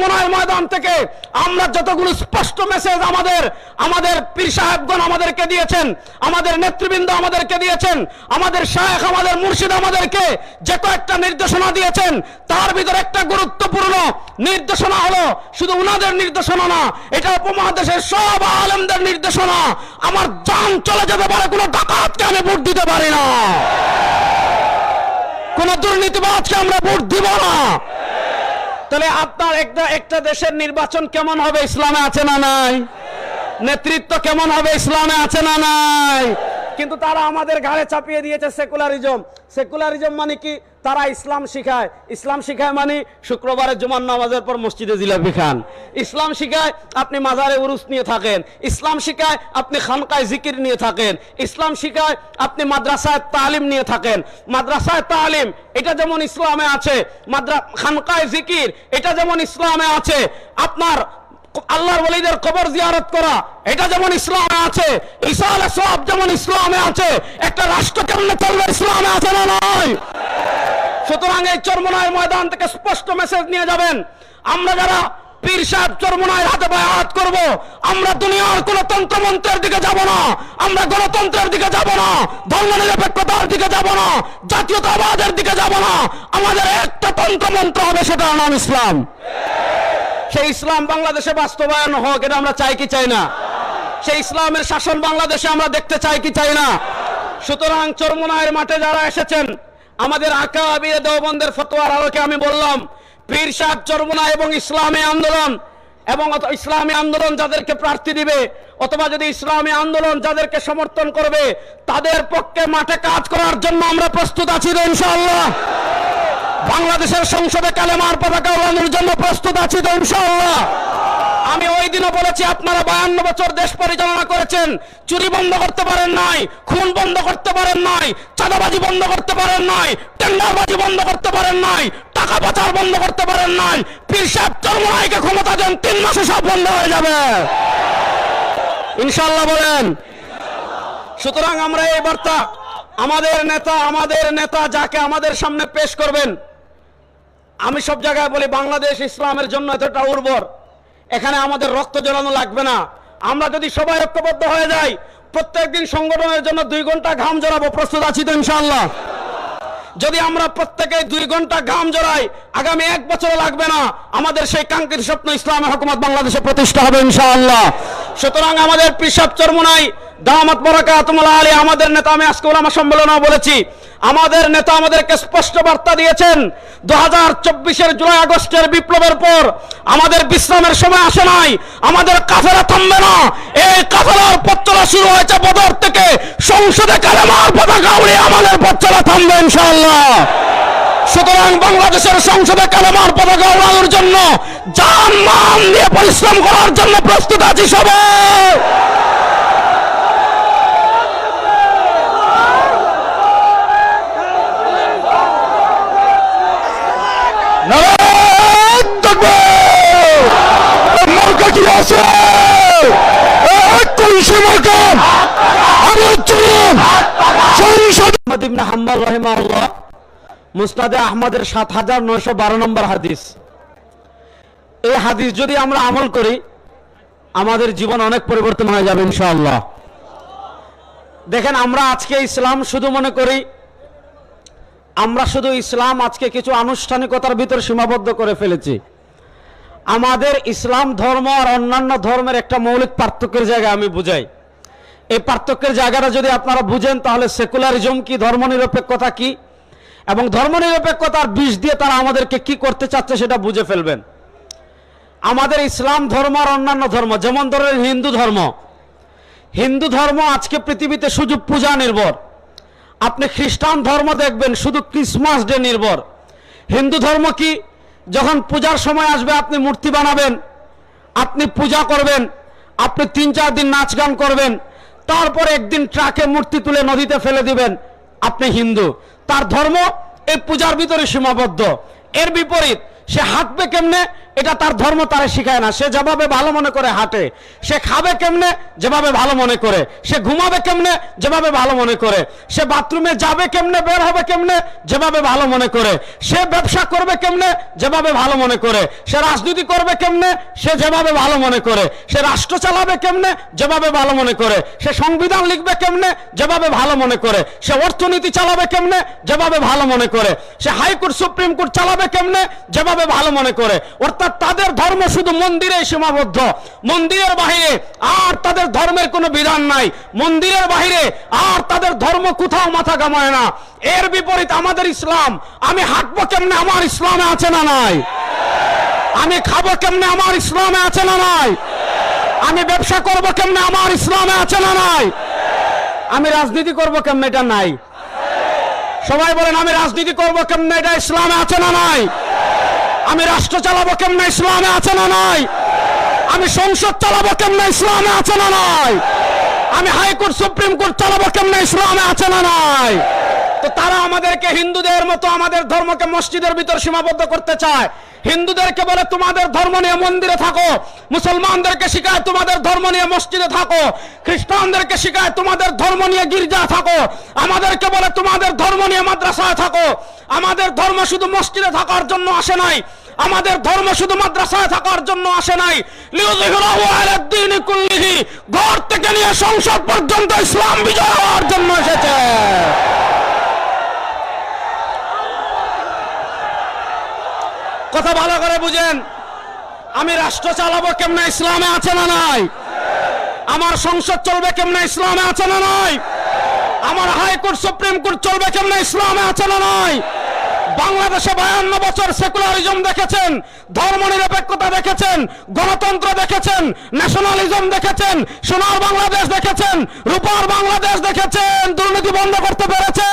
চরমনায় ময়দান থেকে আমরা যতগুলো স্পষ্ট মেসেজ আমাদের আমাদের পীর সাহেবগণ আমাদেরকে দিয়েছেন, আমাদের নেতৃবৃন্দ আমাদেরকে দিয়েছেন, আমাদের শায়েখ, আমাদের মুর্শিদ আমাদেরকে যে কয়েকটা নির্দেশনা দিয়েছেন, তার ভিতরে একটা গুরুত্বপূর্ণ নির্দেশনা হলো শুধু উনাদের নির্দেশনা না, এটা উপমহাদেশের সব আলেমদের নির্দেশনা। আমার যান চলে যেতে পারে, কোনো ডাকাতকে আমি ভোট দিতে পারি না। কোন দুর্নীতিবাদকে আমরা ভোট দিব না। তাহলে আপনার একটা একটা দেশের নির্বাচন কেমন হবে? ইসলামে আছে না নাই? নেতৃত্ব কেমন হবে? ইসলামে আছে না নাই? কিন্তু তারা আমাদের ঘাড়ে চাপিয়ে দিয়েছে সেকুলারিজম। সেকুলারিজম মানে কি? তারা ইসলাম শিখায়। ইসলাম শিখায় মানে শুক্রবারের জুমার নামাজের পর মসজিদে জিলাপি খান। ইসলাম শিখায় আপনি মাজারে উরুস নিয়ে থাকেন। ইসলাম শিখায় আপনি খানকায় জিকির নিয়ে থাকেন। ইসলাম শিখায় আপনি মাদ্রাসায় তালিম নিয়ে থাকেন। মাদ্রাসায় তালিম, এটা যেমন ইসলামে আছে, মাদ্রা, খানকায় জিকির, এটা যেমন ইসলামে আছে। আপনার আল্লাহর ওলিদের কবর জিয়ারত করা। এটা যেমন ইসলামে আছে ঈসা আলাইহিস সালাম যেমন ইসলামে আছে, একটা রাষ্ট্র কেমনে চলবে ইসলামে আছে না নয় সুতরাং এই চরমনায়ের ময়দান থেকে স্পষ্ট মেসেজ নিয়ে যাবেন। আমরা যারা পীর সাহেব চরমনায়ের হাতে পায়ে হাত করব, আমরা দুনিয়ার কোন তন্ত্রমন্ত্রের দিকে যাব না, আমরা গণতন্ত্রের দিকে যাব না ধর্ম নিরপেক্ষতার দিকে যাব না, জাতীয়তাবাদের দিকে যাব না। আমাদের একটা তন্ত্রমন্ত্র হবে, সেটার নাম ইসলাম। সেই ইসলাম বাংলাদেশে বাস্তবায়ন হোক, এটা আমরা চাই কি চাই না? সেই ইসলামের শাসন বাংলাদেশে আমরা দেখতে চাই কি চাই না? সুতরাং চরমনায়ের মাঠে যারা এসেছেন, আমাদের আকা আবির দেওবন্দের ফতোয়ার আলোকে আমি বললাম, পীর সাহেব চরমনা এবং ইসলামী আন্দোলন, এবং ইসলামী আন্দোলন যাদেরকে প্রার্থী দিবে, অথবা যদি ইসলামী আন্দোলন যাদেরকে সমর্থন করবে, তাদের পক্ষে মাঠে কাজ করার জন্য আমরা প্রস্তুত আছি ইনশাআল্লাহ। বাংলাদেশের সংসদে কালেমার পতাকা উড়ানোর জন্য প্রস্তুত আছি তো ইনশাআল্লাহ। আমি ওই দিনও বলেছি, আপনারা বায়ান্ন বছর দেশ পরিচালনা করেছেন, চুরি বন্ধ করতে পারেন নাই, খুন বন্ধ করতে পারেন নাই, চাঁদাবাজি বন্ধ করতে পারেন নাই, টেন্ডারবাজি বন্ধ করতে পারেন নাই, টাকা পাচার বন্ধ করতে পারেন নাই, পীর সাহেব ক্ষমতা দেন, তিন মাসে সব বন্ধ হয়ে যাবে। ইনশাআল্লাহ বলেন। সুতরাং আমরা এই বার্তা আমাদের নেতা আমাদের নেতা যাকে আমাদের সামনে পেশ করবেন, আমি সব জায়গায় বলি বাংলাদেশ ইসলামের জন্য এতটা উর্বর। এখানে আমাদের রক্ত জড়ানো লাগবে না। আমরা যদি সবাই ঐক্যবদ্ধ হয়ে যাই, প্রত্যেকদিন সংগঠনের জন্য দুই ঘণ্টা ঘাম জড়াবো, প্রস্তুত আছি তো ইনশাআল্লাহ। যদি আমরা প্রত্যেকে দুই ঘণ্টা ঘাম জড়াই, আগামী এক বছর লাগবে না। আমাদের সেই কাঙ্ক্ষিত স্বপ্ন ইসলামী হুকুমত বাংলাদেশে প্রতিষ্ঠা হবে ইনশাআল্লাহ। সুতরাং আমাদের পিসাব চরমুনাই দামাত বরাকাতুল্লাহ আলী, আমাদের নেতা আমি আজকে ওলামা সম্মেলনেও বলেছি, আমাদের নেতা আমাদেরকে স্পষ্ট বার্তা দিয়েছেন দু হাজার চব্বিশের জুলাই আগস্টের বিপ্লবের পর আমাদের বিশ্রামের সময় আসে নাই, আমাদের কাফেরা থামবে না, এই কাফেরার পথ চলা শুরু হয়েছে বদর থেকে, সংসদে কালেমার পতাকা উড়ে আমাদের পথ চলা থামবে ইনশাআল্লাহ। সুতরাং বাংলাদেশের সংসদে কালেমার পতাকা উড়ানোর জন্য যান মান দিয়ে পরিশ্রম করার জন্য প্রস্তুত আছি সবাই। হাম্বল রাহিমাহুল্লাহ। মুসনাদে আহমদের সাত হাজার নয়শো বারো নম্বর হাদিস। এই হাদিস যদি আমরা আমল করি, আমাদের জীবন অনেক পরিবর্তন হয়ে যাবে, ইনশাআল্লাহ। দেখেন, আমরা আজকে ইসলাম শুধু মনে করি, আমরা শুধু ইসলাম আজকে কিছু আনুষ্ঠানিকতার ভিতর সীমাবদ্ধ করে ফেলেছি। আমাদের ইসলাম ধর্ম আর অন্যান্য ধর্মের একটা মৌলিক পার্থক্যের জায়গা আমি বুঝাই। এই পার্থক্যের জায়গাটা যদি আপনারা বুঝেন, তাহলে সেকুলারিজম কি, ধর্মনিরপেক্ষতা কি এবং ধর্মনিরপেক্ষতার বিষ দিয়ে তারা আমাদেরকে কি করতে চাচ্ছে সেটা বুঝে ফেলবেন। আমাদের ইসলাম ধর্ম আর অন্যান্য ধর্ম, যেমন ধরেন হিন্দু ধর্ম। হিন্দু ধর্ম আজকে পৃথিবীতে শুধু পূজা নির্ভর। আপনি খ্রিস্টান ধর্ম দেখবেন শুধু ক্রিসমাস ডে নির্ভর। হিন্দু ধর্ম কি? যখন পূজার সময় আসবে আপনি মূর্তি বানাবেন, আপনি পূজা করবেন, আপনি তিন চার দিন নাচ গান করবেন, তারপর একদিন ট্রাকে মূর্তি তুলে নদীতে ফেলে দিবেন। আপনি হিন্দু। তার ধর্ম এই পূজার ভিতরে সীমাবদ্ধ। এর বিপরীত সে হাঁটবে কেমনে? এটা তার ধর্ম তারে শিখায় না সে যেভাবে ভালো মনে করে হাঁটে সে খাবে কেমনে যেভাবে ভালো মনে করে সে ঘুমাবে কেমনে যেভাবে ভালো মনে করে সে বাথরুমে যাবে কেমনে বের হবে কেমনে যেভাবে ভালো মনে করে সে ব্যবসা করবে কেমনে যেভাবে ভালো মনে করে সে রাজনীতি করবে কেমনে সে যেভাবে ভালো মনে করে সে রাষ্ট্র চালাবে কেমনে যেভাবে ভালো মনে করে সে সংবিধান লিখবে কেমনে যেভাবে ভালো মনে করে সে অর্থনীতি চালাবে কেমনে যেভাবে ভালো মনে করে সে হাইকোর্ট সুপ্রিম কোর্ট চালাবে কেমনে যেভাবে ভালো মনে করে অর্থাৎ তাদের ধর্ম শুধু মন্দিরে সীমাবদ্ধ। মন্দিরের বাহিরে আর তাদের ধর্মের কোনো বিধান নাই। মন্দিরের বাহিরে আর তাদের ধর্ম কোথাও মাথা কামায় না। এর বিপরীত আমাদের ইসলাম, আমি হাঁটবো কেমনে আমার ইসলামে আছে না নাই? আমি খাব কেমনে আমার ইসলামে আছে না নাই? আমি ব্যবসা করব কেমনে আমার ইসলামে আছে না নাই? আমি রাজনীতি করব কেমনে এটা নাই? সবাই বলেন, আমি রাজনীতি করব কেমনে এটা ইসলামে আছে না নাই? আমি রাষ্ট্র চালাবো কেমনে? ইসলামে আছে না নাই? আমি সংসদ চালাবো কেমনে? ইসলামে আছে না নাই? আমি হাইকোর্ট, সুপ্রিম কোর্ট চালাবো কেমনে? ইসলামে আছে না নাই? তো তারা আমাদেরকে হিন্দুদের মতো আমাদের ধর্মকে মসজিদের ভিতর সীমাবদ্ধ করতে চায়। হিন্দুদেরকে বলে, তোমাদের ধর্ম নিয়ে মন্দিরে থাকো। মুসলমানদেরকে শিখায় তোমাদের ধর্ম নিয়ে মসজিদে থাকো। খ্রিস্টানদেরকে শিখায় তোমাদের ধর্ম নিয়ে গির্জা থাকো। আমাদেরকে বলে, তোমাদের ধর্ম নিয়ে মাদ্রাসায় থাকো। আমাদের ধর্ম শুধু মসজিদে থাকার জন্য আসে নাই। আমাদের ধর্ম শুধু মাদ্রাসায় থাকার জন্য আসে নাই। ঘর থেকে নিয়ে সংসদ পর্যন্ত ইসলাম বিজয় হওয়ার জন্য এসেছে। কথা ভালো করে বুঝেন। আমি রাষ্ট্র চালাবো কেমনে ইসলামে আছে না নাই? আমার সংসদ চলবে কেমনে ইসলামে আছে না নাই? আমার হাইকোর্ট, সুপ্রিম কোর্ট চলবে কেমনে ইসলামে আছে না নাই? বাংলাদেশে বায়ান্ন বছর সেকুলারিজম দেখেছেন, ধর্ম নিরপেক্ষতা দেখেছেন, গণতন্ত্র দেখেছেন ন্যাশনালিজম দেখেছেন, সোনার বাংলাদেশ দেখেছেন, রূপার বাংলাদেশ দেখেছেন, দুর্নীতি বন্ধ করতে পেরেছে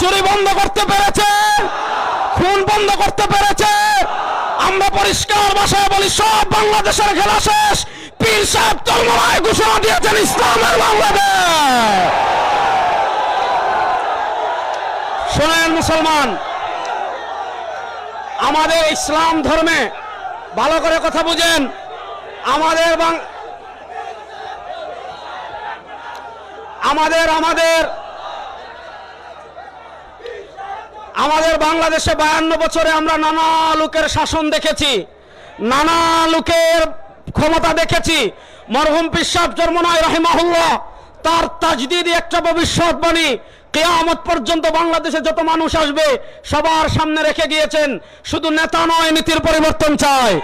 চুরি বন্ধ করতে পেরেছে বন্ধ করতে পেরেছে। আমরা পরিষ্কার ভাষায় বলি, সব বাংলাদেশের খেলা শেষ। পীর সাহেব তলমরায় ঘোষণা দিয়েছেন, ইসলামের বাংলাদেশ। শোনেন মুসলমান, আমাদের ইসলাম ধর্মে, ভালো করে কথা বুঝেন, আমাদের আমাদের আমাদের আমাদের বাংলাদেশে বায়ান্ন বছরে আমরা নানা লোকের শাসন দেখেছি, নানা লোকের ক্ষমতা দেখেছি। মরহুম পিসাব জন্মনায় রাহিমাহুল্লাহ, তার তাজদিদি একটা ভবিষ্যৎবাণী কেয়ামত পর্যন্ত বাংলাদেশে যত মানুষ আসবে, সবার সামনে রেখে গিয়েছেন। শুধু নেতা নয়, নীতির পরিবর্তন চায়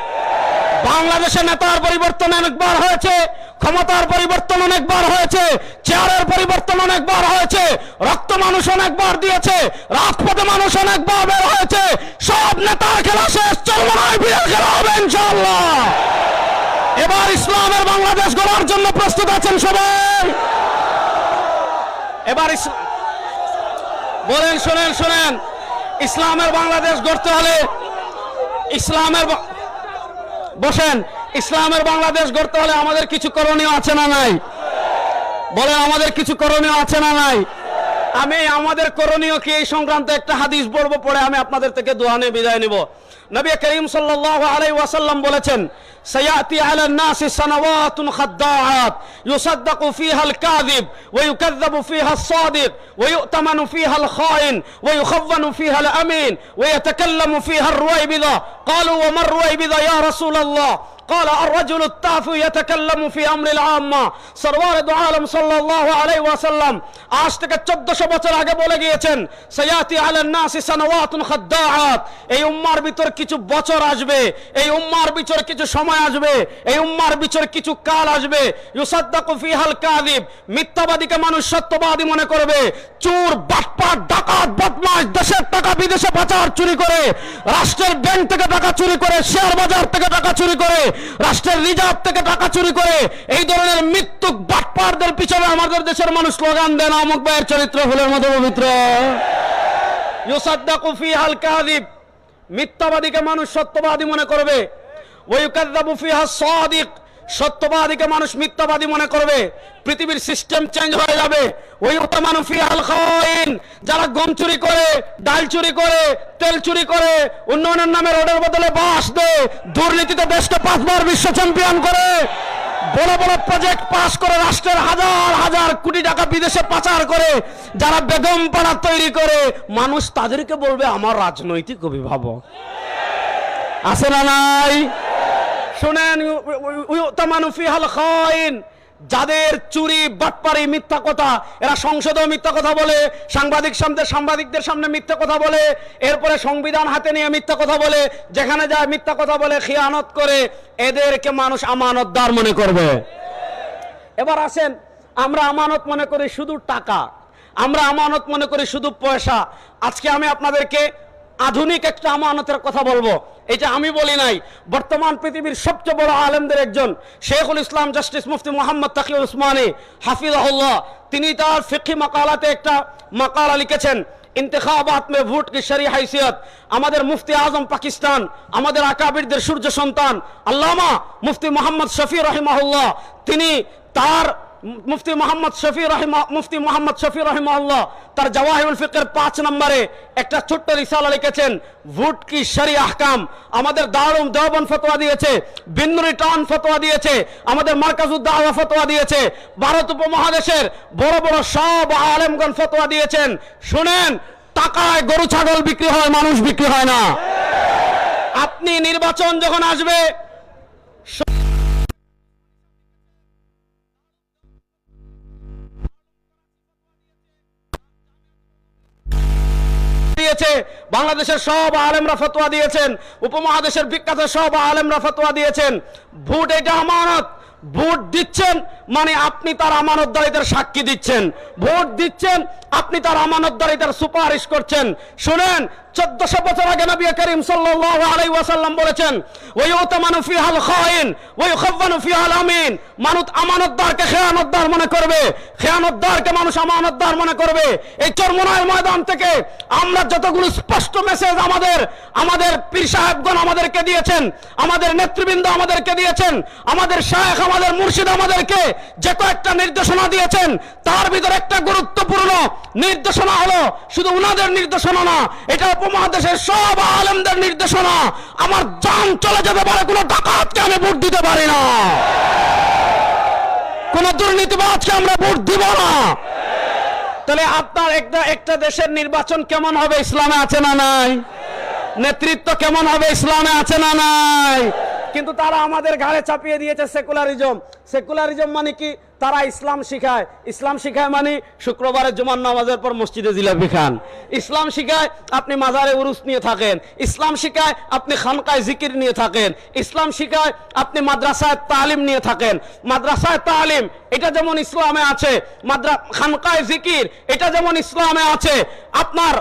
বাংলাদেশে নেতার পরিবর্তন অনেকবার হয়েছে ক্ষমতার পরিবর্তন অনেকবার হয়েছে, চেয়ারের পরিবর্তন অনেকবার হয়েছে, রক্ত মানুষ অনেকবার দিয়েছে, রাজপথে মানুষ অনেকবার বের হয়েছে, সব নেতার খেলা শেষ, চলবে এবার ইসলামের বাংলাদেশ গড়ার জন্য প্রস্তুত আছেন সবাই। এবার বলেন, শোনেন শোনেন, ইসলামের বাংলাদেশ গড়তে হলে ইসলামের বসেন ইসলামের বাংলাদেশ গড়তে হলে আমাদের কিছু করণীয় আছে না নাই? বলে আমাদের কিছু করণীয় আছে না নাই? আমি আমাদের করণীয় কি এই সংক্রান্ত একটা হাদিস বলব পরে আমি আপনাদের থেকে দোহানে বিদায় নিব। নবী করিম সাল্লাল্লাহু আলাইহি ওয়াসাল্লাম বলেছেন, সায়াতি আলান নাসি সানাওয়াতুন খাদ্দাআত, ইউসাদ্দাকু ফিহা আল-কাযিব ওয়া ইউকাযযাবু ফিহা আস-সাদিক ওয়া ইউতামানু ফিহা আল-খাইন ওয়া ইউখাওয়ানু ফিহা আল-আমিন ওয়া ইয়াতাকাল্লামু ফিহা আর-রুয়াইবিদা। ক্বালু ওয়া মার-রুয়াইবিদা ইয়া রাসূলাল্লাহ? قال الرجل التافه يتكلم في امر العامه সরওয়ার দু আলম সাল্লাল্লাহু আলাইহি ওয়াসাল্লাম আজ থেকে 1400 বছর আগে বলে গিয়েছেন সায়াতি আলান নাসি সানাওয়াতুন খাদ্দাআত এই উম্মার ভিতর কিছু বছর আসবে এই উম্মার ভিতর কিছু সময় আসবে এই উম্মার ভিতর কিছু কাল আসবে ইউসাদ্দাকু ফিহাল কাযিব মিথ্যাবাদীকে মানুষ সত্যবাদী মনে করবে চোর বাটপাট ডাকাত বদমাশ দেশের টাকা বিদেশে পাচার চুরি করে রাষ্ট্রের ব্যাংক থেকে টাকা চুরি করে শেয়ার বাজার থেকে টাকা চুরি করে রাষ্ট্রের রিজার্ভ থেকে টাকা চুরি করে এই ধরনের মৃত্যুক বাটপারদের পিছনে আমাদের দেশের মানুষ স্লোগান দেন অমুক ভাইয়ের চরিত্র ফুলের মতো পবিত্র। ইউসাদ্দা কুফি হাল কাহাদিব মিথ্যাবাদীকে মানুষ সত্যবাদী মনে করবে। ওয়ুকাদ্দাবু ফিহা সাদিক সত্যবাদীকে মানুষ মিথ্যাবাদী মনে করবে, পৃথিবীর সিস্টেম চেঞ্জ হয়ে যাবে। ওই আল খাইন যারা গম চুরি করে, ডাল চুরি করে, তেল চুরি করে, উন্নয়নের নামে রোডের বদলে বাস দেয়, দুর্নীতিতে দেশকে পাঁচবার বিশ্ব চ্যাম্পিয়ন করে। বড় বড় প্রজেক্ট পাস করে রাষ্ট্রের হাজার হাজার কোটি টাকা বিদেশে পাচার করে, যারা বেগম পাড়া তৈরি করে। মানুষ তাদেরকে বলবে, আমার রাজনৈতিক অভিভাবক। আছে না নাই? শুনেন যাদের চুরি, বাটপারি মিথ্যা কথা, এরা সংসদেও মিথ্যা কথা বলে, সাংবাদিক সামনে, সাংবাদিকদের সামনে মিথ্যা কথা বলে, এরপরে সংবিধান হাতে নিয়ে মিথ্যা কথা বলে, যেখানে যায় মিথ্যা কথা বলে, খিয়ানত করে, এদেরকে মানুষ আমানতদার মনে করবে। এবার আসেন, আমরা আমানত মনে করি শুধু টাকা, আমরা আমানত মনে করি শুধু পয়সা। আজকে আমি আপনাদেরকে আধুনিক একটা আমানতের কথা বলব। এটা আমি বলি নাই, বর্তমান পৃথিবীর সবচেয়ে বড় আলেমদের একজন, শেখুল ইসলাম জাস্টিস মুফতি মোহাম্মদ তাকি উসমানী, হাফিজাহুল্লাহ। তিনি তার ফিকি মাকালাতে একটা মাকালা লিখেছেন, ইন্তেখাবাত মে ভোট কি শরি হাইসিয়ত। আমাদের মুফতি আজম পাকিস্তান, আমাদের আকাবিরদের সূর্য সন্তান, আল্লামা মুফতি মোহাম্মদ শফি রহিমাহুল্লাহ, তিনি তার মুফতি মোহাম্মদ শফি রহিমা, মুফতি মোহাম্মদ শফি রহিমাহুল্লাহ তার জওয়াহিরুল ফিকের পাঁচ নম্বরে একটা ছোট্ট রিসালা লিখেছেন, ভোট কি শরি আহকাম? আমাদের দারুম দেওবন ফতোয়া দিয়েছে, বিন্দুরি টান ফতোয়া দিয়েছে, আমাদের মার্কাজুদ্দাওয়া ফতোয়া দিয়েছে, ভারত উপমহাদেশের বড় বড় সব আলেমগণ ফতোয়া দিয়েছেন। শুনেন, টাকায় গরু, ছাগল বিক্রি হয়, মানুষ বিক্রি হয় না। আপনি নির্বাচন যখন আসবে দিয়েছে। বাংলাদেশের সব আলেমরা ফতোয়া দিয়েছেন। উপমহাদেশের বিখ্যাত সব আলেমরা ফতোয়া দিয়েছেন। ভোট এটা আমানত। ভোট দিচ্ছেন মানে আপনি তার আমানতদারিতার সাক্ষী দিচ্ছেন। ভোট দিচ্ছেন, আপনি তার আমানতদারিতার সুপারিশ করছেন। শুনেন, চোদ্দশো বছর আগে নবী করিম বলেছেন ওই ফিহাল খাইন ওই আমিন। মানুষ আমানতদারকে খেয়ানতদার মনে করবে। খেয়ানতদারকে মানুষ আমানতদার মনে করবে। এই চরমনায় ময়দান থেকে আমরা যতগুলো স্পষ্ট মেসেজ আমাদের আমাদের পীর সাহেবগণ আমাদেরকে দিয়েছেন, আমাদের নেতৃবৃন্দ আমাদেরকে দিয়েছেন, আমাদের আমাদের মুর্শিদ আমাদেরকে যে কয়েকটা নির্দেশনা দিয়েছেন, তার ভিতরে একটা গুরুত্বপূর্ণ নির্দেশনা হলো শুধু উনাদের নির্দেশনা না, এটা উপমহাদেশের সব আলেমদের নির্দেশনা। আমার জান চলে যেতে পারে কোনো ডাকাতকে আমি ভোট দিতে পারি না। কোন দুর্নীতিবাজকে আমরা ভোট দিব না। তাহলে আপনার একটা একটা দেশের নির্বাচন কেমন হবে, ইসলামে আছে না নাই? নেতৃত্ব কেমন হবে, ইসলামে আছে না নাই? কিন্তু তারা আমাদের ঘাড়ে চাপিয়ে দিয়েছে সেকুলারিজম। সেকুলারিজম মানে কি? তারা ইসলাম শিখায়। ইসলাম শিখায় মানে শুক্রবারের জুমার নামাজের পর মসজিদে জিলাপি খান। ইসলাম শিখায় আপনি মাজারে উরুস নিয়ে থাকেন। ইসলাম শিখায় আপনি খানকায় জিকির নিয়ে থাকেন। ইসলাম শিখায় আপনি মাদ্রাসায় তালিম নিয়ে থাকেন। মাদ্রাসায় তালিম, এটা যেমন ইসলামে আছে, মাদ্রা, খানকায় জিকির, এটা যেমন ইসলামে আছে। আপনার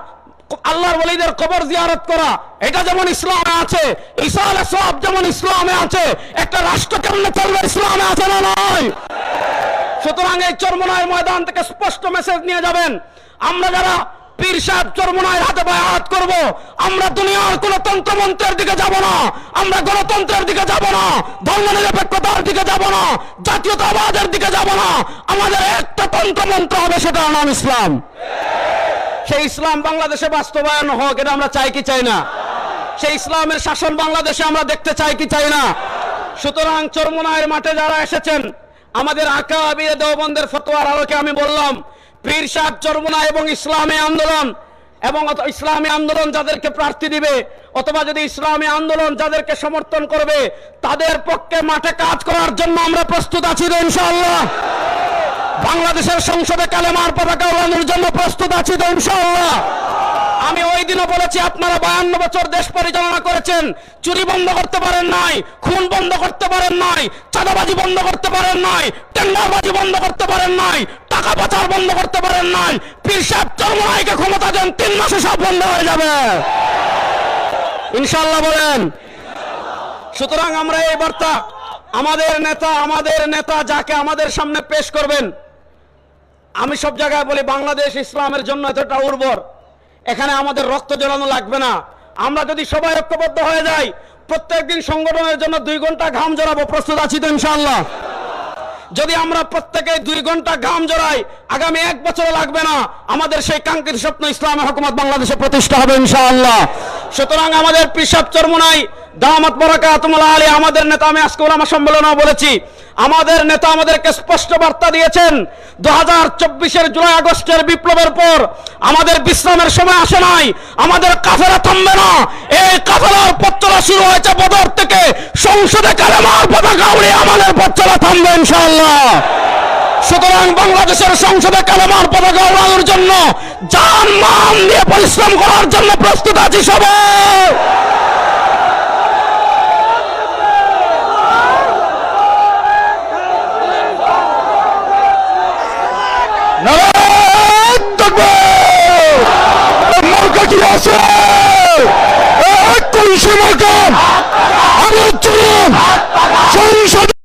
আল্লাহর ওলিদের কবর জিয়ারত করা। এটা যেমন ইসলামে আছে ঈসা সালাম যেমন ইসলামে আছে, একটা রাষ্ট্র কেমন চলবে ইসলামে আছে না নয় সুতরাং এই চরমনায় ময়দান থেকে স্পষ্ট মেসেজ নিয়ে যাবেন। আমরা যারা পীর সাহেব চরমনায় হাতে পায়ে হাত করব, আমরা দুনিয়ার কোন তন্ত্রমন্ত্রের দিকে যাব না, আমরা গণতন্ত্রের দিকে যাব না ধর্ম নিরপেক্ষতার দিকে যাব না, জাতীয়তাবাদের দিকে যাব না। আমাদের একটা তন্ত্রমন্ত্র হবে, সেটার নাম ইসলাম। সেই ইসলাম বাংলাদেশে বাস্তবায়ন হোক, এটা আমরা চাই কি চাই না? সেই ইসলামের শাসন বাংলাদেশে আমরা দেখতে চাই কি চাই না? সুতরাং চরমনায়ের মাঠে যারা এসেছেন, আমাদের আঁকা, আবির, দেওবন্দের ফতোয়ার আলোকে আমি বললাম, পীর সাহেব চরমনা এবং ইসলামী আন্দোলন, এবং ইসলামী আন্দোলন যাদেরকে প্রার্থী দিবে, অথবা যদি ইসলামী আন্দোলন যাদেরকে সমর্থন করবে, তাদের পক্ষে মাঠে কাজ করার জন্য আমরা প্রস্তুত আছি ইনশাআল্লাহ। বাংলাদেশের সংসদে কালেমার পতাকা উড়ানোর জন্য প্রস্তুত আছি তো ইনশাআল্লাহ। আমি ওই দিনও বলেছি, আপনারা বায়ান্ন বছর দেশ পরিচালনা করেছেন, চুরি বন্ধ করতে পারেন নাই, খুন বন্ধ করতে পারেন নাই, চাঁদাবাজি বন্ধ করতে পারেন নাই, টেন্ডারবাজি বন্ধ করতে পারেন নাই, টাকা পাচার বন্ধ করতে পারেন নাই, পীর সাহেব চরমনাইকে ক্ষমতা দেন, তিন মাসে সব বন্ধ হয়ে যাবে। ইনশাল্লাহ বলেন। সুতরাং আমরা এই বার্তা আমাদের নেতা আমাদের নেতা যাকে আমাদের সামনে পেশ করবেন আমি সব জায়গায় বলি, বাংলাদেশ ইসলামের জন্য এতটা উর্বর। এখানে আমাদের রক্ত জ্বলানো লাগবে না। আমরা যদি সবাই ঐক্যবদ্ধ হয়ে যাই, প্রত্যেকদিন সংগঠনের জন্য দুই ঘণ্টা ঘাম জড়াবো। প্রস্তুত আছি তো ইনশাআল্লাহ। যদি আমরা প্রত্যেকে দুই ঘণ্টা ঘাম জড়াই, আগামী এক বছর লাগবে না। আমাদের সেই কাঙ্ক্ষিত স্বপ্ন ইসলামী হুকুমত বাংলাদেশে প্রতিষ্ঠা হবে ইনশাআল্লাহ। সুতরাং আমাদের পিসাব চরমুনাই দামাত বরাকাতুল্লাহ আলী, আমাদের নেতা আমি আজকে ওলামা সম্মেলনেও বলেছি, আমাদের নেতা আমাদেরকে স্পষ্ট বার্তা দিয়েছেন দু হাজার চব্বিশের জুলাই আগস্টের বিপ্লবের পর আমাদের বিশ্রামের সময় আসে নাই, আমাদের কাফেরা থামবে না, এই কাফেরার পথ চলা শুরু হয়েছে বদর থেকে, সংসদে কালেমার পতাকা উড়িয়ে আমাদের পথ চলা থামবে ইনশাআল্লাহ। সুতরাং বাংলাদেশের সংসদে কালেমার পতাকা উড়ানোর জন্য যান মান দিয়ে পরিশ্রম করার জন্য প্রস্তুত আছি সবাই। কি আছে এক চলুন সংসদে